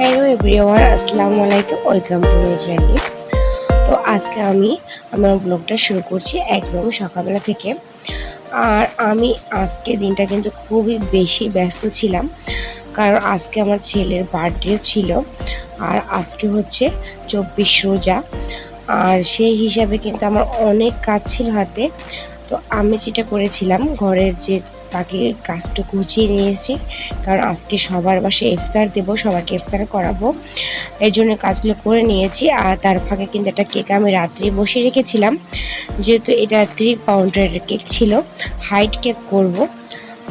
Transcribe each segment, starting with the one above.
Hello everyone, আসসালামু আলাইকুম, welcome to my channel. তো আজকে আমি আমার ব্লগটা শুরু করছি একদম সকালবেলা থেকে। আর আমি আজকে দিনটা কিন্তু খুবই বেশি ব্যস্ত ছিলাম, কারণ আজকে আমার ছেলের বার্থডে ছিল। আর আজকে হচ্ছে চব্বিশ রোজা। আর সেই হিসাবে কিন্তু আমার অনেক কাজ ছিল হাতে। তো আমি যেটা করেছিলাম, ঘরের যে বাকি কাজটা গুছিয়ে নিয়েছি। কারণ আজকে সবার বাসে ইফতার দেবো, সবাইকে ইফতার করাবো। এই জন্য কাজগুলো করে নিয়েছি আর তার ফাঁকে কিন্তু একটা কেক আমি রাত্রে বসে রেখেছিলাম। যেহেতু এটা থ্রি পাউন্ডের কেক ছিল হাইট কেক করব।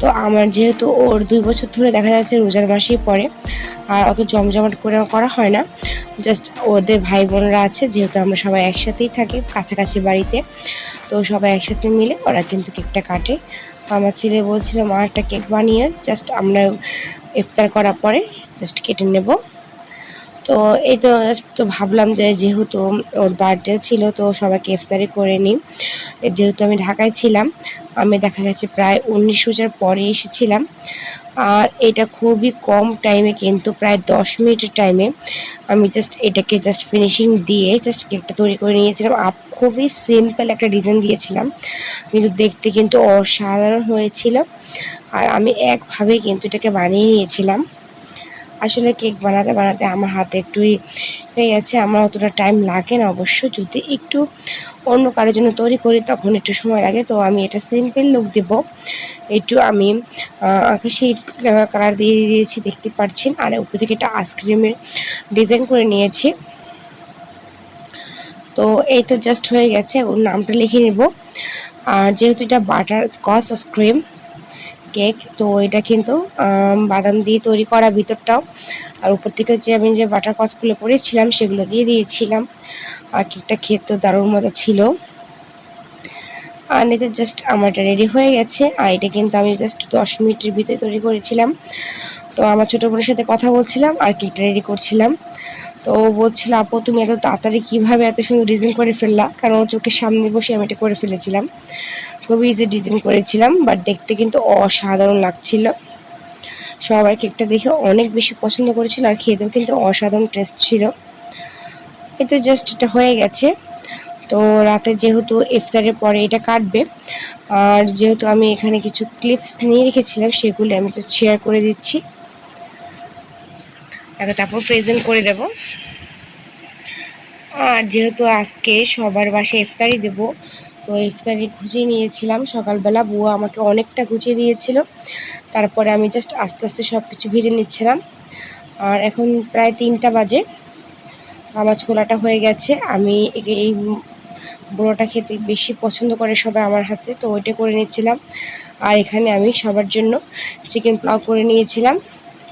তো আমার যেহেতু ওর দুই বছর ধরে দেখা যাচ্ছে রোজার মাসেই পড়ে, আর অত জমজমাট করে করা হয় না। জাস্ট ওদের ভাই বোনরা আছে, যেহেতু আমরা সবাই একসাথেই থাকি কাছাকাছি বাড়িতে, তো সবাই একসাথে মিলে ওরা কিন্তু কেকটা কাটে। আমার ছেলে বলছিল, মা একটা কেক বানিয়ে জাস্ট আমরা ইফতার করার পরে জাস্ট কেটে নেব। তো এই তো তো ভাবলাম যে যেহেতু ওর বার্থডে ছিল, তো সবাইকে ইফতারি করে নিই। যেহেতু আমি ঢাকায় ছিলাম, আমি দেখা গেছে প্রায় উনিশ হাজার পরে এসেছিলাম। আর এটা খুবই কম টাইমে কিন্তু প্রায় দশ মিনিটের টাইমে আমি জাস্ট এটাকে জাস্ট ফিনিশিং দিয়ে জাস্ট কেকটা তৈরি করে নিয়েছিলাম। আপ খুবই সিম্পল একটা ডিজাইন দিয়েছিলাম। কিন্তু দেখতে কিন্তু অসাধারণ হয়েছিল। আর আমি একভাবে কিন্তু এটাকে বানিয়ে নিয়েছিলাম। আসলে কেক বানাতে বানাতে আমার হাতে একটুই হয়ে গেছে। আমার অতটা টাইম লাগে না অবশ্য। যদি একটু অন্য কারোর জন্য তৈরি করি, তখন একটু সময় লাগে। তো আমি এটা সিম্পল লুক দেব। একটু আমি আকাশি কালার দিয়ে দিয়েছি, দেখতে পাচ্ছেন আর উপর থেকে একটা আইসক্রিমের ডিজাইন করে নিয়েছি। তো এই তো জাস্ট হয়ে গেছে। ওর নামটা লিখে নেব। আর যেহেতু এটা বাটার স্কচ ক্রিম কেক। তো এটা কিন্তু বাদাম দিয়ে তৈরি করা ভিতরটাও। আর উপর থেকে যে আমি যে বাটার কসগুলো করেছিলাম, সেগুলো দিয়ে দিয়েছিলাম। আর কেকটা খেতে দারুণ মতো ছিল। আর এটা জাস্ট আমার এটা রেডি হয়ে গেছে। আর এটা কিন্তু আমি জাস্ট দশ মিনিটের ভিতরে তৈরি করেছিলাম। তো আমার ছোটো বোনের সাথে কথা বলছিলাম, আর কেকটা রেডি করছিলাম। তো ও বলছিল, আপু, তুমি এত তাড়াতাড়ি কীভাবে এত সুন্দর ডিজাইন করে ফেললা? কারণ ওর চোখের সামনে বসে আমি এটা করে ফেলেছিলাম। খুবই ইজি ডিজাইন করেছিলাম বাট দেখতে কিন্তু অসাধারণ লাগছিল। সবাই কেকটা দেখে অনেক বেশি পছন্দ করেছিল আর খেতেও কিন্তু অসাধারণ টেস্ট ছিল। এই তো জাস্ট এটা হয়ে গেছে। তো রাতে যেহেতু ইফতারের পরে এটা কাটবে, আর যেহেতু আমি এখানে কিছু ক্লিপস নিয়ে রেখেছিলাম, সেগুলো আমি জাস্ট শেয়ার করে দিচ্ছি। আগে তারপর প্রেজেন্ট করে দেব। আর যেহেতু আজকে সবার বাসায় ইফতারি দেব তো ইফতারি গুছিয়ে নিয়েছিলাম। সকালবেলা বুয়া আমাকে অনেকটা গুছিয়ে দিয়েছিল। তারপরে আমি জাস্ট আস্তে আস্তে সব কিছু ভেজে নিচ্ছিলাম। আর এখন প্রায় তিনটা বাজে। আমার ছোলাটা হয়ে গেছে। আমি এই বড়োটা খেতে বেশি পছন্দ করে সবাই আমার হাতে, তো ওইটা করে নিচ্ছিলাম। আর এখানে আমি সবার জন্য চিকেন পোলাও করে নিয়েছিলাম।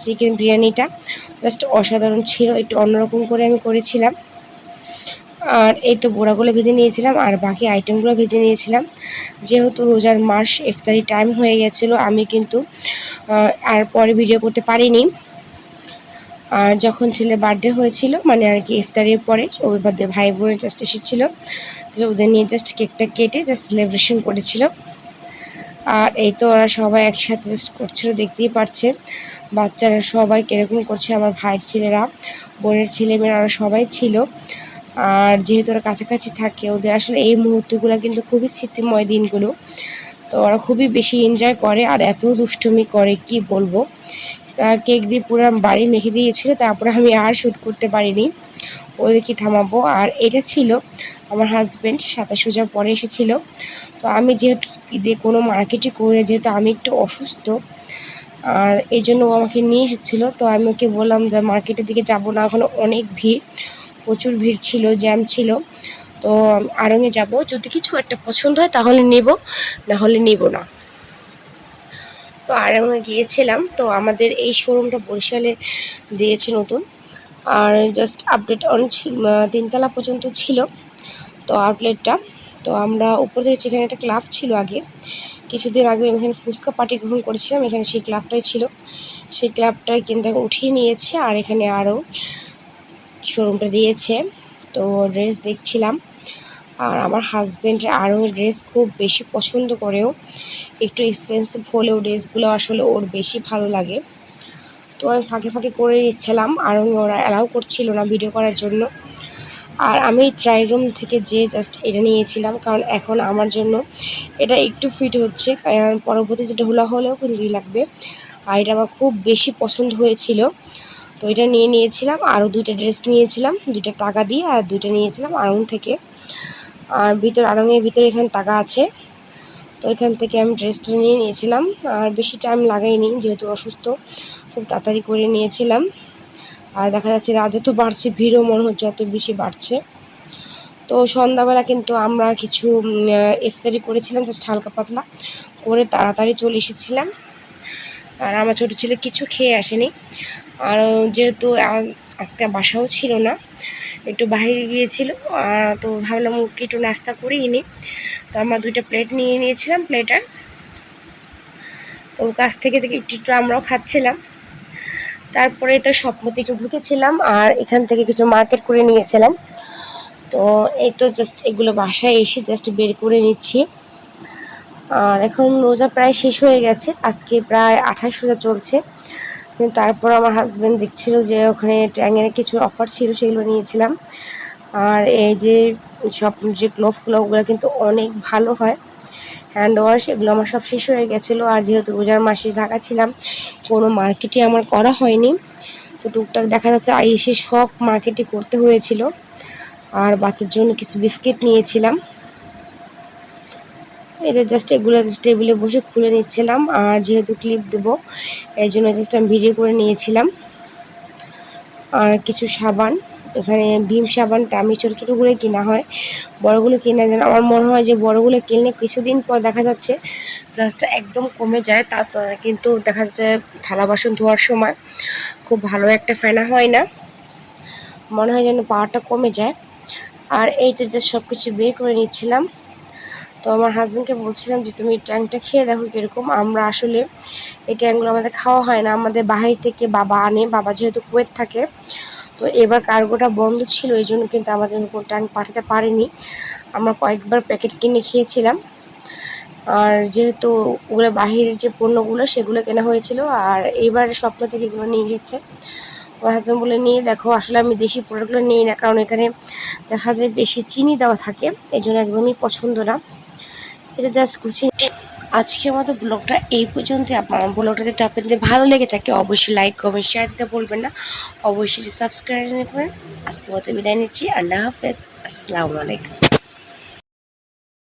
চিকেন বিরিয়ানিটা জাস্ট অসাধারণ ছিল। একটু অন্যরকম করে আমি করেছিলাম। আর এই তো বোড়াগুলো ভেজে নিয়েছিলাম, আর বাকি আইটেমগুলো ভেজে নিয়েছিলাম। যেহেতু রোজার মাস, ইফতারি টাইম হয়ে গেছিল, আমি কিন্তু আর পরে ভিডিও করতে পারিনি। আর যখন ছেলে বার্থডে হয়েছিল মানে আর কি ইফতারের পরে ওই বার্থডে ভাই বোনের জাস্ট এসেছিল ওদের নিয়ে জাস্ট কেকটা কেটে জাস্ট সেলিব্রেশন করেছিল। আর এই তো ওরা সবাই একসাথে জাস্ট করছিল, দেখতেই পারছে। বাচ্চারা সবাই কীরকম করছে, আমার ভাইয়ের ছেলেরা, বোনের ছেলেমেয়েরা সবাই ছিল। আর যেহেতু ওরা কাছাকাছি থাকে, ওদের আসলে এই মুহূর্তগুলো কিন্তু খুবই স্মৃতিময় দিনগুলো। তো ওরা খুবই বেশি এনজয় করে আর এত দুষ্টুমি করে, কি বলব? কেক দিয়ে পুরো বাড়ি মেখে দিয়েছিল, তারপরে আমি আর শ্যুট করতে পারিনি। ওদেরকে থামাবো। আর এটা ছিল আমার হাজব্যান্ড সাতাশ সোজা পরে এসেছিল। তো আমি যেহেতু ঈদে কোনো মার্কেটে করে, যেহেতু আমি একটু অসুস্থ, আর এই জন্য ও আমাকে নিয়ে এসেছিল। তো আমি ওকে বললাম যে, মার্কেটের দিকে যাব না, ওখানে অনেক ভিড়। প্রচুর ভিড় ছিল জ্যাম ছিল। তো আরঙে যাব। যদি কিছু একটা পছন্দ হয় তাহলে নেব, না হলে নেব না। তো আরঙে গিয়েছিলাম। তো আমাদের এই শোরুমটা বরিশালে দিয়েছে নতুন। আর জাস্ট আপডেট অনেক তিনতলা পর্যন্ত ছিল তো আউটলেটটা তো আমরা উপর থেকে এখানে একটা ক্লাব ছিল আগে, কিছুদিন আগে আমি এখানে ফুচকা পার্টি গ্রহণ করেছিলাম। এখানে সেই ক্লাবটাই ছিল। সেই ক্লাবটাই কিন্তু উঠিয়ে নিয়েছে। আর এখানে আরও শোরুমটা দিয়েছে। তো ড্রেস দেখছিলাম। আর আমার হাজব্যান্ড আরও ড্রেস খুব বেশি পছন্দ করেও একটু এক্সপেন্সিভ হলেও ড্রেসগুলো আসলে ওর বেশি ভালো লাগে। তো আমি ফাঁকে ফাঁকে করে নিচ্ছিলাম। আর আমি ওরা অ্যালাউ করছিল না ভিডিও করার জন্য। আর আমি ট্রাই রুম থেকে যে জাস্ট এটা নিয়েছিলাম। কারণ এখন আমার জন্য এটা একটু ফিট হচ্ছে। কারণ পরবর্তীতে ঢোলা হলেও কিন্তু লাগবে। আর এটা আমার খুব বেশি পছন্দ হয়েছিল। তো এটা নিয়ে নিয়েছিলাম, আরও দুইটা ড্রেস নিয়েছিলাম, দুইটা টাকা দিয়ে আর দুইটা নিয়েছিলাম আড়ং থেকে। আর ভিতর আড়ংয়ের ভিতরে এখানে টাকা আছে। তো এখান থেকে আমি ড্রেসটা নিয়ে নিয়েছিলাম, আর বেশি টাইম লাগাইনি, যেহেতু অসুস্থ, খুব তাড়াতাড়ি করে নিয়েছিলাম। আর দেখা যাচ্ছে রাজা তো বাড়ছে, ভিড়ও মনে হচ্ছে অত বেশি বাড়ছে। তো সন্ধ্যাবেলা কিন্তু আমরা কিছু ইফতারি করেছিলাম জাস্ট হালকা পাতলা করে তাড়াতাড়ি চলে এসেছিলাম। আর আমার ছোটো ছেলে কিছু খেয়ে আসেনি। আর যেহেতু আজকে বাসাও ছিল না, একটু বাইরে গিয়েছিল তো ভাবলাম ওকে একটু নাস্তা করিয়ে নিই। তো আমরা দুইটা প্লেট নিয়ে নিয়েছিলাম প্লেটার তো ওর কাছ থেকে থেকে একটু একটু আমরাও খাচ্ছিলাম। তারপরে তো স্বপ্নতে একটু ঢুকেছিলাম আর এখান থেকে কিছু মার্কেট করে নিয়েছিলাম। তো এই তো জাস্ট এগুলো বাসায় এসে জাস্ট বের করে নিচ্ছি। আর এখন রোজা প্রায় শেষ হয়ে গেছে, আজকে প্রায় আঠাশ রোজা চলছে। তারপর আমার হাজব্যান্ড দেখছিল যে ওখানে ট্যাঙের কিছু অফার ছিল সেগুলো নিয়েছিলাম। আর এই যে সব যে গ্লোভগুলো ওগুলো কিন্তু অনেক ভালো হয়। হ্যান্ড ওয়াশ এগুলো আমার সব শেষ হয়ে গেছিল। আর যেহেতু রোজার মাসে ঢাকা ছিলাম, কোনো মার্কেটে আমার করা হয়নি। তো টুকটাক দেখা যাচ্ছে এসে সব মার্কেটে করতে হয়েছিল। আর বাচ্চার জন্য কিছু বিস্কিট নিয়েছিলাম। এটা জাস্ট এগুলো জাস্ট টেবিলে বসে খুলে নিচ্ছিলাম। আর যেহেতু ক্লিপ দেবো এই জন্য জাস্ট আমি ভিডিও করে নিয়েছিলাম। আর কিছু সাবান, এখানে ভীম সাবানটা আমি ছোটো ছোটো করে কেনা হয়, বড়গুলো কিনে দেন আমার মনে হয় যে বড়গুলো কিনলে কিছুদিন পর দেখা যাচ্ছে জাস্ট একদম কমে যায়। তা কিন্তু দেখা যাচ্ছে থালা বাসন ধোয়ার সময় খুব ভালো একটা ফেনা হয় না। মনে হয় যেন পাওয়ারটা কমে যায়। আর এই তো সব কিছু বের করে নিচ্ছিলাম। তো আমার হাজব্যান্ডকে বলছিলাম যে, তুমি ট্যাংটা খেয়ে দেখো কীরকম। আমরা আসলে এই ট্যাংগুলো আমাদের খাওয়া হয় না। আমাদের বাহির থেকে বাবা আনে। বাবা যেহেতু কুয়েত থাকে, তো এবার কার্গোটা বন্ধ ছিল, এই জন্য কিন্তু আমাদের কোনো ট্যাঙ্ক পাঠাতে পারেনি। আমরা কয়েকবার প্যাকেট কিনে খেয়েছিলাম। আর যেহেতু ওগুলো বাহিরের যে পণ্যগুলো, সেগুলো কেনা হয়েছিল। আর এইবার স্বপ্ন থেকে এগুলো নিয়ে গেছে আমার হাজব্যান্ড বলে নিয়ে দেখো, আসলে আমি দেশি প্রোডাক্টগুলো নিই না। কারণ এখানে দেখা যায় বেশি চিনি দেওয়া থাকে। এই জন্য একদমই পছন্দ না। এটা জাস্ট গুছিয়ে আজকের মতো ব্লগটা এই পর্যন্ত আপনার ব্লগটা যদি আপনাদের ভালো লেগে থাকে, অবশ্যই লাইক কমেন্ট শেয়ার দিতে বলবেন না। অবশ্যই সাবস্ক্রাইব নেবেন। আজকের মতো বিদায় নিচ্ছি। আল্লাহ হাফেজ। আসসালামু আলাইকুম।